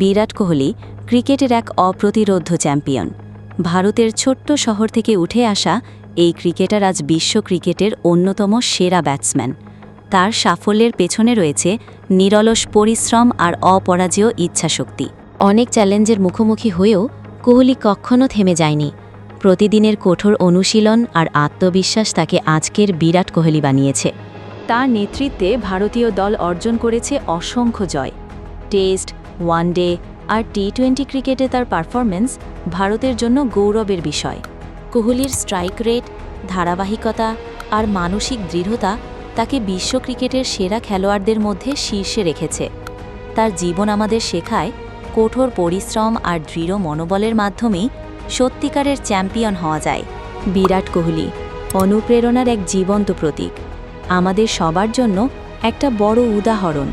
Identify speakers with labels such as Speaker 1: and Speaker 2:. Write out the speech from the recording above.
Speaker 1: বিরাট কোহলি ক্রিকেটের এক অপ্রতিরোধ্য চ্যাম্পিয়ন। ভারতের ছোট্ট শহর থেকে উঠে আসা এই ক্রিকেটার আজ বিশ্ব ক্রিকেটের অন্যতম সেরা ব্যাটসম্যান। তার সাফল্যের পেছনে রয়েছে নিরলস পরিশ্রম আর অপরাজেয় ইচ্ছাশক্তি। অনেক চ্যালেঞ্জের মুখোমুখি হয়েও কোহলি কখনো থেমে যায়নি। প্রতিদিনের কঠোর অনুশীলন আর আত্মবিশ্বাস তাকে আজকের বিরাট কোহলি বানিয়েছে। তার নেতৃত্বে ভারতীয় দল অর্জন করেছে অসংখ্য জয়। টেস্ট ওয়ানডে আর টি টোয়েন্টি ক্রিকেটে তার পারফরম্যান্স ভারতের জন্য গৌরবের বিষয়। কোহলির স্ট্রাইক রেট, ধারাবাহিকতা আর মানসিক দৃঢ়তা তাকে বিশ্ব ক্রিকেটের সেরা খেলোয়াড়দের মধ্যে শীর্ষে রেখেছে। তার জীবন আমাদের শেখায় কঠোর পরিশ্রম আর দৃঢ় মনোবলের মাধ্যমেই সত্যিকারের চ্যাম্পিয়ন হওয়া যায়। বিরাট কোহলি, অনুপ্রেরণার এক জীবন্ত প্রতীক। আমাদের সবার জন্য একটা বড় উদাহরণ।